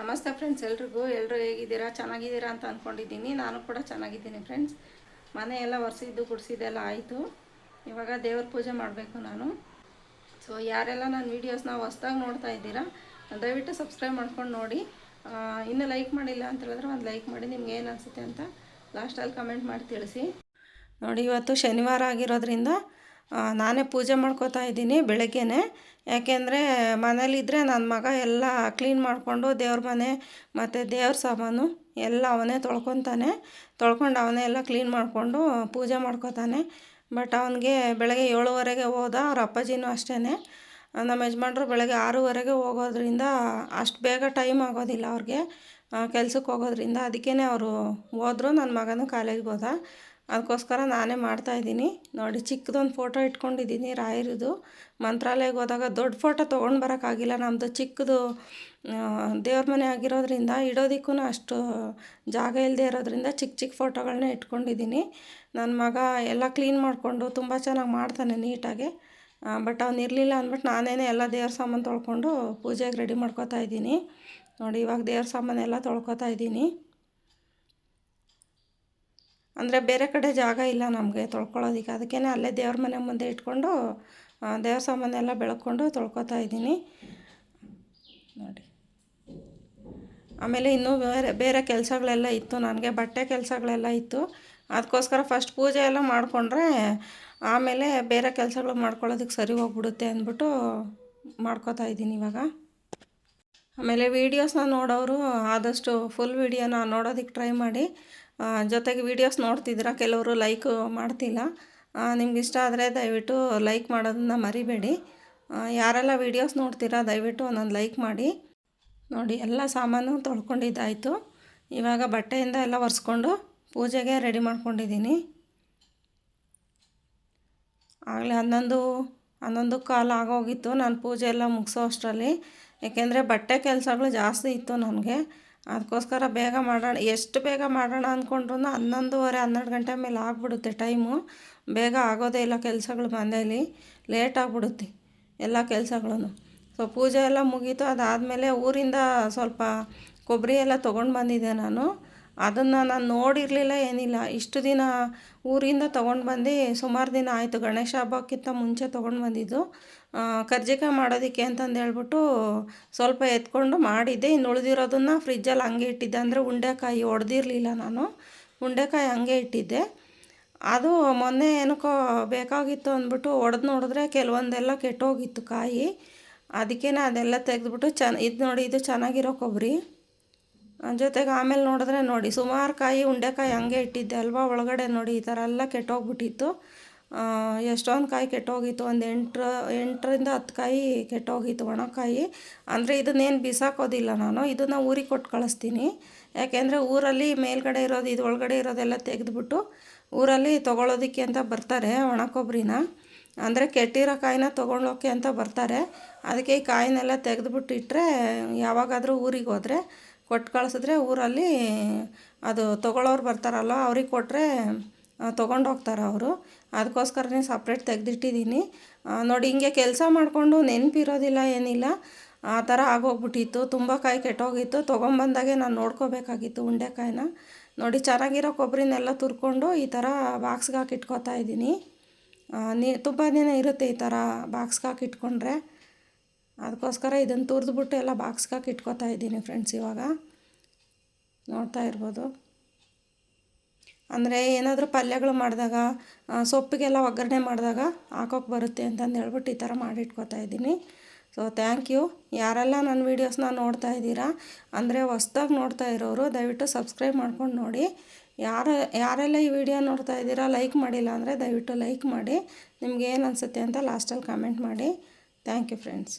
ನಮಸ್ತೆ ಫ್ರೆಂಡ್ಸ್ ಎಲ್ರಿಗೂ ಎಲ್ಲರೂ ಹೇಗಿದ್ದೀರಾ? ಚೆನ್ನಾಗಿದ್ದೀರಾ ಅಂತ ಅಂದ್ಕೊಂಡಿದ್ದೀನಿ ನಾನು ಕೂಡ ಚೆನ್ನಾಗಿದ್ದೀನಿ ಫ್ರೆಂಡ್ಸ್ ಮನೆ ಎಲ್ಲ ಒರೆಸಿದ್ದು ಗುಡಿಸಿದ್ದೆಲ್ಲ ಆಯಿತು. ಇವಾಗ ದೇವ್ರ ಪೂಜೆ ಮಾಡಬೇಕು ನಾನು. ಸೊ ಯಾರೆಲ್ಲ ನನ್ನ ವೀಡಿಯೋಸ್ನ ಹೊಸ್ದಾಗಿ ನೋಡ್ತಾ ಇದ್ದೀರಾ, ದಯವಿಟ್ಟು ಸಬ್ಸ್ಕ್ರೈಬ್ ಮಾಡ್ಕೊಂಡು ನೋಡಿ. ಇನ್ನೂ ಲೈಕ್ ಮಾಡಿಲ್ಲ ಅಂತ ಹೇಳಿದ್ರೆ ಒಂದು ಲೈಕ್ ಮಾಡಿ, ನಿಮ್ಗೆ ಏನು ಅನಿಸುತ್ತೆ ಅಂತ ಲಾಸ್ಟಲ್ಲಿ ಕಮೆಂಟ್ ಮಾಡಿ ತಿಳಿಸಿ. ನೋಡಿ, ಇವತ್ತು ಶನಿವಾರ ಆಗಿರೋದ್ರಿಂದ ನಾನೇ ಪೂಜೆ ಮಾಡ್ಕೋತಾ ಇದ್ದೀನಿ ಬೆಳಗ್ಗೆನೆ. ಯಾಕೆಂದರೆ ಮನೇಲಿದ್ದರೆ ನನ್ನ ಮಗ ಎಲ್ಲ ಕ್ಲೀನ್ ಮಾಡಿಕೊಂಡು ದೇವ್ರ ಮನೆ ಮತ್ತು ದೇವ್ರ ಸಾಮಾನು ಎಲ್ಲ ಅವನೇ ತೊಳ್ಕೊತಾನೆ. ತೊಳ್ಕೊಂಡು ಅವನೇ ಎಲ್ಲ ಕ್ಲೀನ್ ಮಾಡಿಕೊಂಡು ಪೂಜೆ ಮಾಡ್ಕೋತಾನೆ. ಬಟ್ ಅವನಿಗೆ ಬೆಳಗ್ಗೆ ಏಳುವರೆಗೆ ಹೋದ, ಅವ್ರ ಅಪ್ಪಾಜಿನೂ ಅಷ್ಟೇ ನಮ್ಮ ಯಜಮಾನ್ರು ಬೆಳಗ್ಗೆ ಆರೂವರೆಗೆ ಹೋಗೋದ್ರಿಂದ ಅಷ್ಟು ಬೇಗ ಟೈಮ್ ಆಗೋದಿಲ್ಲ ಅವ್ರಿಗೆ. ಕೆಲ್ಸಕ್ಕೆ ಹೋಗೋದ್ರಿಂದ ಅದಕ್ಕೇ ಅವರು ಹೋದ್ರು ನನ್ನ ಮಗನೂ ಕಾಲೇಜ್ಗೆ ಹೋದ. ಅದಕ್ಕೋಸ್ಕರ ನಾನೇ ಮಾಡ್ತಾಯಿದ್ದೀನಿ ನೋಡಿ, ಚಿಕ್ಕದೊಂದು ಫೋಟೋ ಇಟ್ಕೊಂಡಿದ್ದೀನಿ ರಾಯರದು. ಮಂತ್ರಾಲಯಕ್ಕೆ ಹೋದಾಗ ದೊಡ್ಡ ಫೋಟೋ ತೊಗೊಂಡು ಬರೋಕ್ಕಾಗಿಲ್ಲ. ನಮ್ಮದು ಚಿಕ್ಕದು ದೇವ್ರ ಮನೆ ಆಗಿರೋದ್ರಿಂದ ಇಡೋದಕ್ಕೂ ಅಷ್ಟು ಜಾಗ ಇಲ್ಲದೆ ಇರೋದ್ರಿಂದ ಚಿಕ್ಕ ಚಿಕ್ಕ ಫೋಟೋಗಳನ್ನ ಇಟ್ಕೊಂಡಿದ್ದೀನಿ. ನನ್ನ ಮಗ ಎಲ್ಲ ಕ್ಲೀನ್ ಮಾಡಿಕೊಂಡು ತುಂಬ ಚೆನ್ನಾಗಿ ಮಾಡ್ತಾನೆ ನೀಟಾಗಿ. ಬಟ್ ಇರಲಿಲ್ಲ ಅಂದ್ಬಿಟ್ಟು ನಾನೇ ಎಲ್ಲ ದೇವ್ರ ಸಾಮಾನು ತೊಳ್ಕೊಂಡು ಪೂಜೆಗೆ ರೆಡಿ ಮಾಡ್ಕೋತಾ ಇದ್ದೀನಿ. ನೋಡಿ, ಇವಾಗ ದೇವ್ರ ಸಾಮಾನೆಲ್ಲ ತೊಳ್ಕೊತಾ ಇದ್ದೀನಿ. ಅಂದರೆ ಬೇರೆ ಕಡೆ ಜಾಗ ಇಲ್ಲ ನಮಗೆ ತೊಳ್ಕೊಳ್ಳೋದಕ್ಕೆ. ಅದಕ್ಕೇ ಅಲ್ಲೇ ದೇವ್ರ ಮನೆ ಮುಂದೆ ಇಟ್ಕೊಂಡು ದೇವ್ರ ದೇವ್ರ ಸಾಮಾನೆಲ್ಲ ಬೆಳ್ಕೊಂಡು ತೊಳ್ಕೊತಾ ಇದ್ದೀನಿ. ನೋಡಿ. ಆಮೇಲೆ ಇನ್ನೂ ಬೇರೆ ಬೇರೆ ಕೆಲಸಗಳೆಲ್ಲ ಇತ್ತು ನನಗೆ, ಬಟ್ಟೆ ಕೆಲಸಗಳೆಲ್ಲ ಇತ್ತು. ಅದಕ್ಕೋಸ್ಕರ ಫಸ್ಟ್ ಪೂಜೆ ಎಲ್ಲ ಮಾಡಿಕೊಂಡ್ರೆ ಆಮೇಲೆ ಬೇರೆ ಕೆಲಸಗಳು ಮಾಡ್ಕೊಳ್ಳೋದಕ್ಕೆ ಸರಿ ಹೋಗ್ಬಿಡುತ್ತೆ ಅಂದ್ಬಿಟ್ಟು ಮಾಡ್ಕೋತಾ ಇದ್ದೀನಿ ಇವಾಗ. ಆಮೇಲೆ ವೀಡಿಯೋಸ್ನ ನೋಡೋರು ಆದಷ್ಟು ಫುಲ್ ವೀಡಿಯೋನ ನೋಡೋದಕ್ಕೆ ಟ್ರೈ ಮಾಡಿ. ಜೊತೆಗೆ ವೀಡಿಯೋಸ್ ನೋಡ್ತಿದ್ದೀರಾ? ಕೆಲವರು ಲೈಕ್ ಮಾಡ್ತಿಲ್ಲ. ನಿಮ್ಗೆ ಇಷ್ಟ ಆದರೆ ದಯವಿಟ್ಟು ಲೈಕ್ ಮಾಡೋದನ್ನ ಮರಿಬೇಡಿ. ಯಾರೆಲ್ಲ ವೀಡಿಯೋಸ್ ನೋಡ್ತೀರಾ, ದಯವಿಟ್ಟು ಒಂದೊಂದು ಲೈಕ್ ಮಾಡಿ. ನೋಡಿ, ಎಲ್ಲ ಸಾಮಾನು ತೊಳ್ಕೊಂಡಿದ್ದಾಯಿತು. ಇವಾಗ ಬಟ್ಟೆಯಿಂದ ಎಲ್ಲ ಒರೆಸ್ಕೊಂಡು ಪೂಜೆಗೆ ರೆಡಿ ಮಾಡ್ಕೊಂಡಿದ್ದೀನಿ. ಆಗಲೇ ಹನ್ನೊಂದು ಹನ್ನೊಂದು ಕಾಲು ಆಗೋಗಿತ್ತು ನಾನು ಪೂಜೆ ಎಲ್ಲ ಮುಗಿಸೋ ಅಷ್ಟರಲ್ಲಿ. ಏಕೆಂದರೆ ಬಟ್ಟೆ ಕೆಲಸಗಳು ಜಾಸ್ತಿ ಇತ್ತು ನನಗೆ. ಅದಕ್ಕೋಸ್ಕರ ಬೇಗ ಮಾಡೋಣ, ಎಷ್ಟು ಬೇಗ ಮಾಡೋಣ ಅಂದ್ಕೊಂಡ್ರು ಹನ್ನೊಂದುವರೆ, ಹನ್ನೆರಡು ಗಂಟೆ ಮೇಲೆ ಆಗಿಬಿಡುತ್ತೆ ಟೈಮು. ಬೇಗ ಆಗೋದೇ ಇಲ್ಲ ಕೆಲಸಗಳು ಮನೆಯಲ್ಲಿ, ಲೇಟ್ ಆಗಿಬಿಡುತ್ತೆ ಎಲ್ಲ ಕೆಲಸಗಳೂ ಸೊ ಪೂಜೆ ಎಲ್ಲ ಮುಗೀತು, ಅದಾದಮೇಲೆ ಊರಿಂದ ಸ್ವಲ್ಪ ಕೊಬ್ಬರಿ ಎಲ್ಲ ತೊಗೊಂಡು ಬಂದಿದ್ದೆ ನಾನು. ಅದನ್ನು ನಾನು ನೋಡಿರಲಿಲ್ಲ, ಏನಿಲ್ಲ. ಇಷ್ಟು ದಿನ ಊರಿಂದ ತೊಗೊಂಡು ಬಂದು. ಸುಮಾರು ದಿನ ಆಯಿತು ಗಣೇಶ ಹಬ್ಬಕ್ಕಿಂತ ಮುಂಚೆ ತೊಗೊಂಡು ಬಂದಿದ್ದು. ಕರ್ಜಿಕಾಯಿ ಮಾಡೋದಕ್ಕೆ ಅಂತಂದು ಹೇಳ್ಬಿಟ್ಟು ಸ್ವಲ್ಪ ಎತ್ಕೊಂಡು ಮಾಡಿದ್ದೆ. ಇನ್ನು ಉಳಿದಿರೋದನ್ನು ಫ್ರಿಜ್ಜಲ್ಲಿ ಹಂಗೆ ಇಟ್ಟಿದ್ದೆ. ಅಂದರೆ ಉಂಡೆಕಾಯಿ ಒಡೆದಿರಲಿಲ್ಲ ನಾನು. ಉಂಡೆಕಾಯಿ ಹಂಗೆ ಇಟ್ಟಿದ್ದೆ. ಅದು ಮೊನ್ನೆ ಏನಕ್ಕೋ ಬೇಕಾಗಿತ್ತು ಅಂದ್ಬಿಟ್ಟು ಒಡೆದು ನೋಡಿದ್ರೆ ಕೆಲವೊಂದೆಲ್ಲ ಕೆಟ್ಟೋಗಿತ್ತು ಕಾಯಿ. ಅದಕ್ಕೇನೆ ಅದೆಲ್ಲ ತೆಗೆದ್ಬಿಟ್ಟು ಚೆನ್ನ ಇದು ನೋಡಿ, ಇದು ಚೆನ್ನಾಗಿರೋ ಕೊಬ್ಬರಿ. ಜೊತೆಗೆ ಆಮೇಲೆ ನೋಡಿದ್ರೆ ನೋಡಿ ಸುಮಾರು ಕಾಯಿ ಉಂಡೆಕಾಯಿ ಹಂಗೆ ಇಟ್ಟಿದ್ದೆ ಅಲ್ವಾ ಒಳಗಡೆ ನೋಡಿ ಈ ಥರ ಎಲ್ಲ ಕೆಟ್ಟೋಗ್ಬಿಟ್ಟಿತ್ತು. ಎಷ್ಟೊಂದು ಕಾಯಿ ಕೆಟ್ಟೋಗಿತ್ತು. ಒಂದು ಎಂಟು ಎಂಟರಿಂದ ಹತ್ತು ಕಾಯಿ ಕೆಟ್ಟೋಗಿತ್ತು ಒಣಕಾಯಿ. ಅಂದರೆ ಇದನ್ನೇನು ಬಿಸಾಕೋದಿಲ್ಲ ನಾನು, ಇದನ್ನು ಊರಿಗೆ ಕೊಟ್ಟು ಕಳಿಸ್ತೀನಿ. ಯಾಕೆಂದರೆ ಊರಲ್ಲಿ ಮೇಲ್ಗಡೆ ಇರೋದು, ಇದು ಒಳಗಡೆ ಇರೋದೆಲ್ಲ ತೆಗೆದುಬಿಟ್ಟು ಊರಲ್ಲಿ ತೊಗೊಳೋದಕ್ಕೆ ಅಂತ ಬರ್ತಾರೆ ಒಣ ಕೊಬ್ಬರಿನ ಅಂದರೆ ಕೆಟ್ಟಿರೋ ಕಾಯಿನ ತೊಗೊಂಡೋಕೆ ಅಂತ ಬರ್ತಾರೆ. ಅದಕ್ಕೆ ಈ ಕಾಯಿನೆಲ್ಲ ತೆಗೆದುಬಿಟ್ಟು ಇಟ್ಟರೆ ಯಾವಾಗಾದರೂ ಊರಿಗೆ ಹೋದರೆ ಕೊಟ್ಟು ಕಳಿಸಿದ್ರೆ ಊರಲ್ಲಿ ಅದು ತೊಗೊಳೋರು ಬರ್ತಾರಲ್ಲ ಅವ್ರಿಗೆ ಕೊಟ್ಟರೆ ತೊಗೊಂಡೋಗ್ತಾರೆ ಅವರು. ಅದಕ್ಕೋಸ್ಕರನೇ ಸಪ್ರೇಟ್ ತೆಗೆದಿಟ್ಟಿದ್ದೀನಿ ನೋಡಿ, ಹಿಂಗೆ ಕೆಲಸ ಮಾಡಿಕೊಂಡು ನೆನಪಿರೋದಿಲ್ಲ, ಏನಿಲ್ಲ. ಆ ಥರ ಆಗೋಗ್ಬಿಟ್ಟಿತ್ತು. ತುಂಬ ಕಾಯಿ ಕೆಟ್ಟೋಗಿತ್ತು. ತೊಗೊಂಬಂದಾಗೆ ನಾನು ನೋಡ್ಕೋಬೇಕಾಗಿತ್ತು ಉಂಡೆಕಾಯಿನ. ನೋಡಿ, ಚೆನ್ನಾಗಿರೋ ಕೊಬ್ಬರಿನೆಲ್ಲ ತುರ್ಕೊಂಡು ಈ ಥರ ಬಾಕ್ಸ್ಗೆ ಹಾಕಿ ಇಟ್ಕೋತಾ ಇದ್ದೀನಿ ನೀ, ತುಂಬ ದಿನ ಇರುತ್ತೆ ಈ ಥರ ಬಾಕ್ಸ್ಗೆ ಹಾಕಿ ಇಟ್ಕೊಂಡ್ರೆ. ಅದಕ್ಕೋಸ್ಕರ ಇದನ್ನು ತುರಿದ್ಬಿಟ್ಟು ಎಲ್ಲ ಬಾಕ್ಸ್ಗೆ ಹಾಕಿ ಇಟ್ಕೋತಾ ಇದ್ದೀನಿ ಫ್ರೆಂಡ್ಸ್ ಇವಾಗ. ನೋಡ್ತಾ ಇರ್ಬೋದು. ಅಂದರೆ ಏನಾದರೂ ಪಲ್ಯಗಳು ಮಾಡಿದಾಗ ಸೊಪ್ಪಿಗೆಲ್ಲ ಒಗ್ಗರಣೆ ಮಾಡಿದಾಗ ಹಾಕೋಕೆ ಬರುತ್ತೆ ಅಂತಂದು ಹೇಳ್ಬಿಟ್ಟು ಈ ಥರ ಮಾಡಿಟ್ಕೋತಾ ಇದ್ದೀನಿ. ಸೊ ಥ್ಯಾಂಕ್ ಯು ಯಾರೆಲ್ಲ ನನ್ನ ವೀಡಿಯೋಸ್ನ ನೋಡ್ತಾ ಇದ್ದೀರಾ, ಅಂದರೆ ಹೊಸ್ದಾಗಿ ನೋಡ್ತಾ ಇರೋರು ದಯವಿಟ್ಟು ಸಬ್ಸ್ಕ್ರೈಬ್ ಮಾಡ್ಕೊಂಡು ನೋಡಿ. ಯಾರು, ಯಾರೆಲ್ಲ ಈ ವಿಡಿಯೋ ನೋಡ್ತಾ ಇದ್ದೀರಾ ಲೈಕ್ ಮಾಡಿಲ್ಲ ಅಂದರೆ ದಯವಿಟ್ಟು ಲೈಕ್ ಮಾಡಿ. ನಿಮ್ಗೆ ಏನು ಅನಿಸುತ್ತೆ ಅಂತ ಲಾಸ್ಟಲ್ಲಿ ಕಮೆಂಟ್ ಮಾಡಿ. Thank you friends